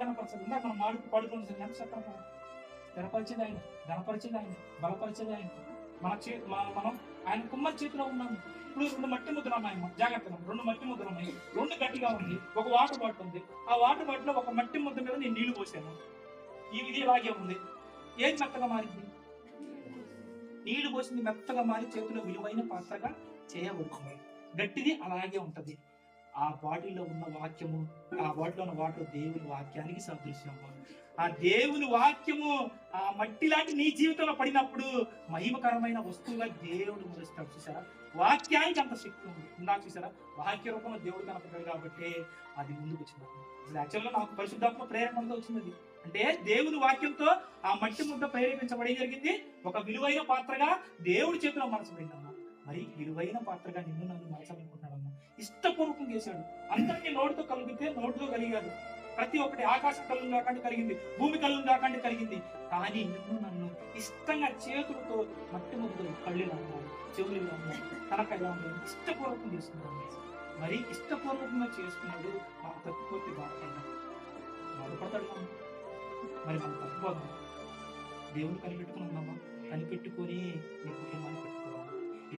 కనపరచదు ఇందాక మనం మాడు పడుకుని ఎంత చక్కగా స్థిరపరిచేది ఆయన ఘనపరిచేది ఆయన బలపరిచేది ఆయన. మన చే మనం ఆయన కుమ్మరి చేతిలో ఉన్నాము ఇప్పుడు రెండు మట్టి ముద్రలు ఉన్నాయి జాగ్రత్తగా రెండు మట్టి ముద్రలు రెండు గట్టిగా ఉంది. ఒక వాటర్ బాటిల్ ఉంది. ఆ వాటర్ బాటిల్ ఒక మట్టి ముద్ద మీద నేను నీళ్ళు పోసాను. ఈ విధి ఇలాగే ఉంది. ఏది మెత్తగా మారింది? నీళ్ళు పోసింది మెత్తగా మారి చేతిలో విలువైన పాత్రగా చేయబడుతుంది గట్టిది అలాగే ఉంటది. ఆ బాడీలో ఉన్న వాక్యము ఆ బాడీలో ఉన్న వాటర్ దేవుని వాక్యానికి సదృశ్యము ఆ దేవుని వాక్యము ఆ మట్టి లాంటి నీ జీవితంలో పడినప్పుడు మహిమకరమైన వస్తువుగా దేవుడు మొదలుస్తాడు చూసారా వాక్యానికి అంత శక్తి ఉంది. ఇందాక చూసారా వాక్య రూపంలో దేవుడు కనపడ్డాడు కాబట్టి అది ముందుకు వచ్చింది. అసలు యాక్చువల్గా నాకు పరిశుద్ధాత్మ ప్రేరణతో వచ్చింది అంటే దేవుని వాక్యంతో ఆ మట్టి ముద్ద ప్రేరేపించబడి జరిగింది. ఒక విలువైన పాత్రగా దేవుడి చేతిలో మనసు మనసబడిందమ్మా మరి విలువైన పాత్రగా నిన్ను నన్ను మార్చాలనుకుంటున్నాడమ్మా. ఇష్టపూర్వకం చేశాడు. అందరినీ నోటితో కలిగితే నోటితో కలిగాడు. ప్రతి ఒక్కటి ఆకాశం కళ్ళు కాకండి కలిగింది. భూమి కళ్ళు కాకండి కలిగింది. కానీ నిన్ను నన్ను ఇష్టంగా చేతులతో మట్టి ముద్దలు కళ్ళు ఇలా చెవులు ఇలా ఉన్నాయి తనక ఇలా ఇష్టపూర్వకం చేస్తున్నాడు. మరి ఇష్టపూర్వకంగా చేసుకున్నాడు మనం తప్పిపోతే బాధపడ్డా బాధపడతాడు మరి మనం తప్పిపోదాం దేవుని కనిపెట్టుకుని ఉన్నామా కనిపెట్టుకొని నీ కుటుంబాన్ని